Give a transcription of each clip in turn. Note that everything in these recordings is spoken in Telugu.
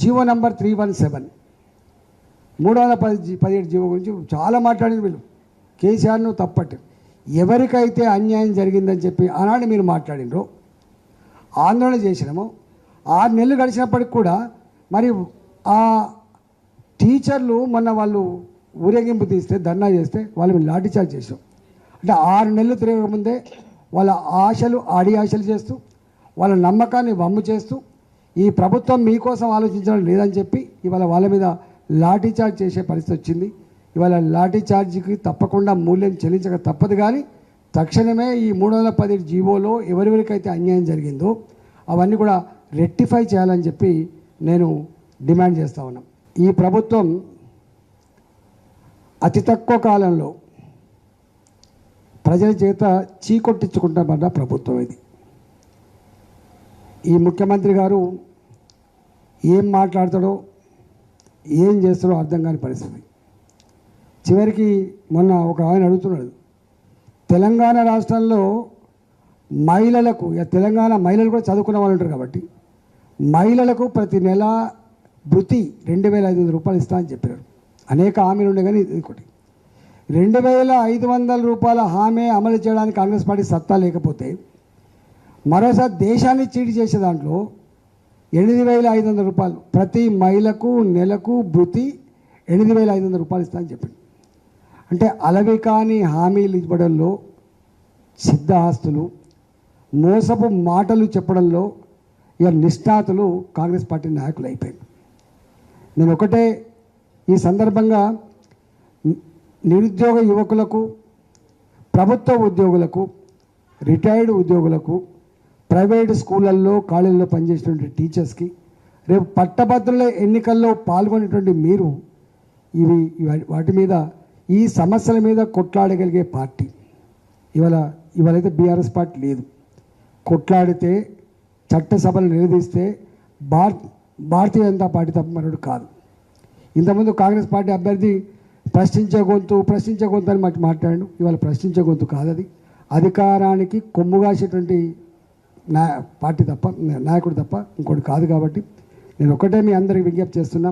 GO number three one seven. మూడు వందల పది పదిహేడు జీవో గురించి చాలా మాట్లాడింది వీళ్ళు. కేసీఆర్ను తప్పట్టు. ఎవరికైతే అన్యాయం జరిగిందని చెప్పి ఆనాడు మీరు మాట్లాడినరు ఆందోళన చేసినాము ఆరు నెలలు గడిచినప్పటికి కూడా మరి ఆ టీచర్లు మొన్న వాళ్ళు ఊరేగింపు తీస్తే ధర్నా చేస్తే వాళ్ళు లాఠీ చార్జ్ చేసాం అంటే ఆరు నెలలు తిరగకముందే వాళ్ళ ఆశలు ఆడి ఆశలు చేస్తూ వాళ్ళ నమ్మకాన్ని వమ్ము చేస్తూ ఈ ప్రభుత్వం మీకోసం ఆలోచించడం లేదని చెప్పి ఇవాళ వాళ్ళ మీద లాఠీ చార్జ్ చేసే పరిస్థితి వచ్చింది. ఇవాళ లాఠీ లాఠీచార్జ్కి తప్పకుండా మూల్యం చెల్లించక తప్పదు కానీ తక్షణమే ఈ మూడు వందల పది జీవోలో ఎవరెవరికైతే అన్యాయం జరిగిందో అవన్నీ కూడా రెక్టిఫై చేయాలని చెప్పి నేను డిమాండ్ చేస్తా ఉన్నాం. ఈ ప్రభుత్వం అతి తక్కువ కాలంలో ప్రజల చేత చీకొట్టించుకుంటామన్న ప్రభుత్వం ఇది. ఈ ముఖ్యమంత్రి గారు ఏం మాట్లాడతాడో ఏం చేస్తాడో అర్థం కాని పరిస్థితి. చివరికి మొన్న ఒక ఆయన అడుగుతున్నాడు తెలంగాణ రాష్ట్రంలో మహిళలకు తెలంగాణ మహిళలు కూడా చదువుకున్న వాళ్ళు ఉంటారు కాబట్టి మహిళలకు ప్రతి నెల భృతి రెండు వేల ఐదు వందల రూపాయలు ఇస్తా అని చెప్పారు. అనేక హామీలు ఉండే కానీ ఇది ఒకటి. రెండు వేల ఐదు వందల రూపాయల హామీ అమలు చేయడానికి కాంగ్రెస్ పార్టీ సత్తా లేకపోతే మరోసారి దేశాన్ని చీటి చేసే దాంట్లో ఎనిమిది వేల ఐదు వందల రూపాయలు ప్రతి మహిళకు నెలకు భృతి ఎనిమిది వేల ఐదు వందల రూపాయలు ఇస్తా అని చెప్పింది అంటే అలవి కాని హామీలు ఇవ్వడంలో సిద్ధాస్తులు మోసపు మాటలు చెప్పడంలో ఇక నిష్ణాతులు కాంగ్రెస్ పార్టీ నాయకులు అయిపోయింది నేను ఒకటే ఈ సందర్భంగా నిరుద్యోగ యువకులకు ప్రభుత్వ ఉద్యోగులకు రిటైర్డ్ ఉద్యోగులకు ప్రైవేట్ స్కూళ్ళల్లో కాలేజీల్లో పనిచేసినటువంటి టీచర్స్కి రేపు పట్టభద్రుల ఎన్నికల్లో పాల్గొనేటువంటి మీరు ఇవి వాటి మీద ఈ సమస్యల మీద కొట్లాడగలిగే పార్టీ. ఇవాళ ఇవాళైతే బీఆర్ఎస్ పార్టీ లేదు. కొట్లాడితే చట్టసభలు నిలదీస్తే భారత్ భారతీయ జనతా పార్టీ తప్ప మరొకటి కాదు. ఇంతకుముందు కాంగ్రెస్ పార్టీ అభ్యర్థి ప్రశ్నించే గొంతు ప్రశ్నించే గొంతు అని మాకు మాట్లాడాడు. ఇవాళ ప్రశ్నించే గొంతు కాదు అది అధికారానికి కొమ్ముగాసేటువంటి నా పార్టీ తప్ప నాయకుడు తప్ప ఇంకోటి కాదు కాబట్టి నేను ఒకటే మీ అందరికి విజ్ఞప్తి చేస్తున్నా.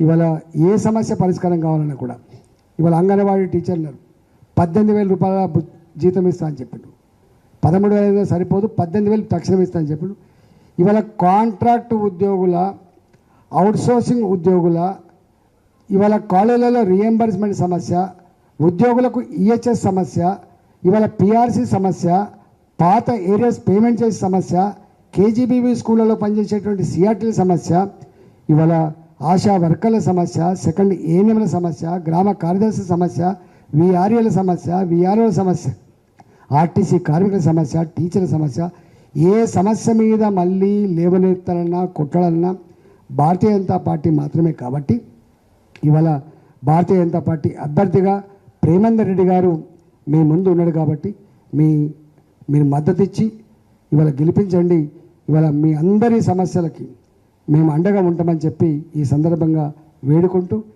ఇవాళ ఏ సమస్య పరిష్కారం కావాలన్నా కూడా ఇవాళ అంగన్వాడీ టీచర్లు పద్దెనిమిది వేల రూపాయల జీతం ఇస్తా అని చెప్పిండు. పదమూడు వేల సరిపోదు పద్దెనిమిది వేలు తక్షణం ఇస్తా అని చెప్పిండు. ఇవాళ కాంట్రాక్ట్ ఉద్యోగుల అవుట్సోర్సింగ్ ఉద్యోగుల ఇవాళ కాలేజీలలో రియంబర్స్మెంట్ సమస్య ఉద్యోగులకు ఈహెచ్ఎస్ సమస్య ఇవాళ పిఆర్సీ సమస్య పాత ఏరియాస్ పేమెంట్ చేసే సమస్య కేజీబీవీ స్కూళ్ళలో పనిచేసేటువంటి సిఆర్టీల సమస్య ఇవాళ ఆశా వర్కర్ల సమస్య సెకండ్ ఏఎన్ఎంల సమస్య గ్రామ కార్యదర్శి సమస్య విఆర్ఏల సమస్య విఆర్ఓల సమస్య ఆర్టీసీ కార్మికుల సమస్య టీచర్ల సమస్య ఏ సమస్య మీద మళ్ళీ లేవనెత్తాలన్నా కొట్టాలన్నా భారతీయ జనతా పార్టీ మాత్రమే కాబట్టి ఇవాళ భారతీయ జనతా పార్టీ అభ్యర్థిగా ప్రేమేందర్ రెడ్డి గారు మీ ముందు ఉన్నాడు కాబట్టి మీ మీరు మద్దతు ఇచ్చి ఇవాళ గెలిపించండి ఇవాళ మీ అందరి సమస్యలకి మేము అండగా ఉంటామని చెప్పి ఈ సందర్భంగా వేడుకుంటూ